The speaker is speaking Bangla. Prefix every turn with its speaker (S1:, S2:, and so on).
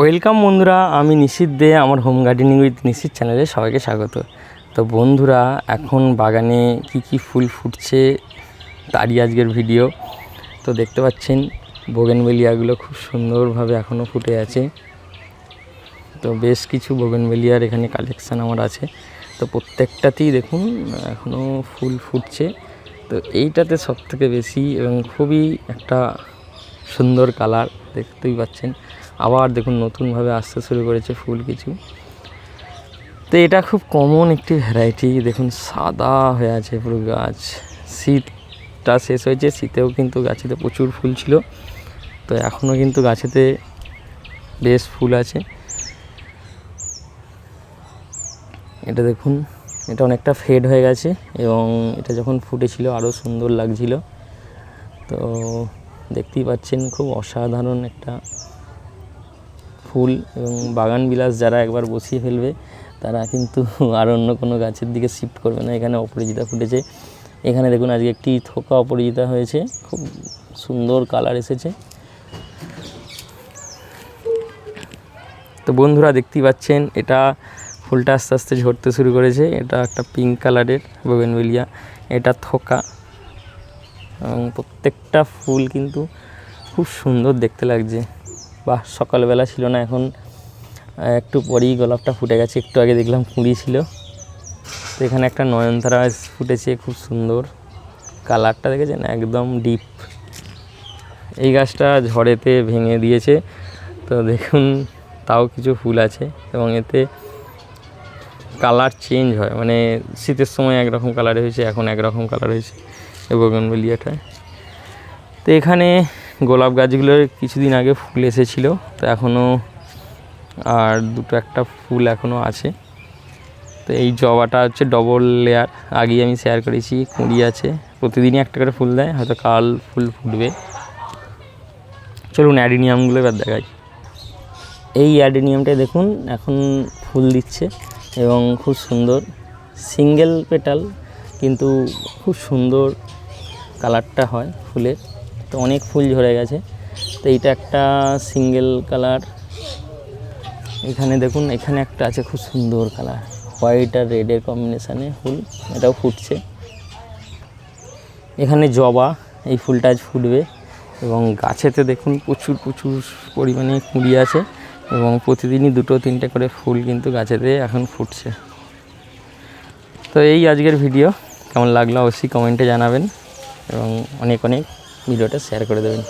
S1: ওয়েলকাম বন্ধুরা, আমি নিশিত দে, আমার হোম গার্ডেনিং উইথ নিশিত চ্যানেলে সবাইকে স্বাগত। তো বন্ধুরা, এখন বাগানে কি কি ফুল ফুটছে তারই আজকের ভিডিও তো দেখতে পাচ্ছেন বোগেনবেলিয়াগুলো খুব সুন্দরভাবে এখনও ফুটে আছে। তো বেশ কিছু বোগেনবেলিয়ার এখানে কালেকশান আমার আছে। তো প্রত্যেকটাতেই দেখুন এখনও ফুল ফুটছে। তো এইটাতে সবথেকে বেশি এবং খুবই একটা সুন্দর কালার দেখতেই পাচ্ছেন। আবার দেখুন নতুনভাবে আসতে শুরু করেছে ফুল কিছু। তো এটা খুব কমন একটি ভ্যারাইটি দেখুন সাদা হয়ে আছে পুরো গাছ। শীতটা শেষ হয়েছে, শীতেও কিন্তু গাছেতে প্রচুর ফুল ছিল। তো এখনও কিন্তু গাছেতে বেশ ফুল আছে। এটা দেখুন, এটা অনেকটা ফেড হয়ে গেছে এবং এটা যখন ফুটেছিল আরও সুন্দর লাগছিল। তো দেখতেই পাচ্ছেন, খুব অসাধারণ একটা ফুল এবং বাগান বিলাস যারা একবার বসিয়ে ফেলবে, তারা কিন্তু আর অন্য কোনো গাছের দিকে শিফট করবে না। এখানে অপরাজিতা ফুটেছে। এখানে দেখুন আজকে একটি থোকা অপরাজিতা হয়েছে। খুব সুন্দর কালার এসেছে। তো বন্ধুরা দেখতেই পাচ্ছেন, এটা ফুলটা আস্তে আস্তে ঝরতে শুরু করেছে। এটা একটা পিঙ্ক কালারের বোগেনভেলিয়া এটা থোকা। এবং প্রত্যেকটা ফুল কিন্তু খুব সুন্দর দেখতে লাগছে। বাহ, সকালবেলা ছিল না, এখন একটু পরেই গোলাপটা ফুটে গেছে, একটু আগে দেখলাম কুঁড়ি ছিল। তো এখানে একটা নয়নতারা ফুটেছে, খুব সুন্দর। কালারটা দেখেছেন? একদম ডিপ। এই গাছটা ঝড়েতে ভেঙে দিয়েছে, তো দেখুন, তাও কিছু ফুল আছে এবং এতে কালার চেঞ্জ হয়। মানে শীতের সময় একরকম কালার হয়েছে, এখন একরকম কালার হয়েছে বগনবেলিয়াটায় তো এখানে গোলাপ গাছগুলোর কিছুদিন আগে ফুল এসেছিল, তো এখনও আর দুটো একটা ফুল এখনও আছে। তো এই জবাটা হচ্ছে ডবল লেয়ার আগেই আমি শেয়ার করেছি, কুঁড়ি আছে, প্রতিদিনই একটা করে ফুল দেয়, হয়তো কাল ফুল ফুটবে। চলুন অ্যাডিনিয়ামগুলো এবার দেখাই। এই অ্যাডিনিয়ামটায় দেখুন, এখন ফুল দিচ্ছে এবং খুব সুন্দর। সিঙ্গেল পেটাল, কিন্তু খুব সুন্দর কালারটা হয় ফুলের। তো অনেক ফুল ঝরে গেছে। তো এইটা একটা সিঙ্গেল কালার। এখানে দেখুন, এখানে একটা আছে খুব সুন্দর কালার। হোয়াইট আর রেডের কম্বিনেশানে ফুল, এটাও ফুটছে। এখানে জবা, এই ফুলটা আজ ফুটবে। এবং গাছেতে দেখুন প্রচুর প্রচুর পরিমাণে কুঁড়ি আছে। এবং প্রতিদিনই দুটো, তিনটে করে ফুল কিন্তু গাছেতে এখন ফুটছে। তো এই আজকের ভিডিও। কেমন লাগল অবশ্যই কমেন্টে জানাবেন। এবং অনেক অনেক ভিডিওটা শেয়ার করে দেবেন।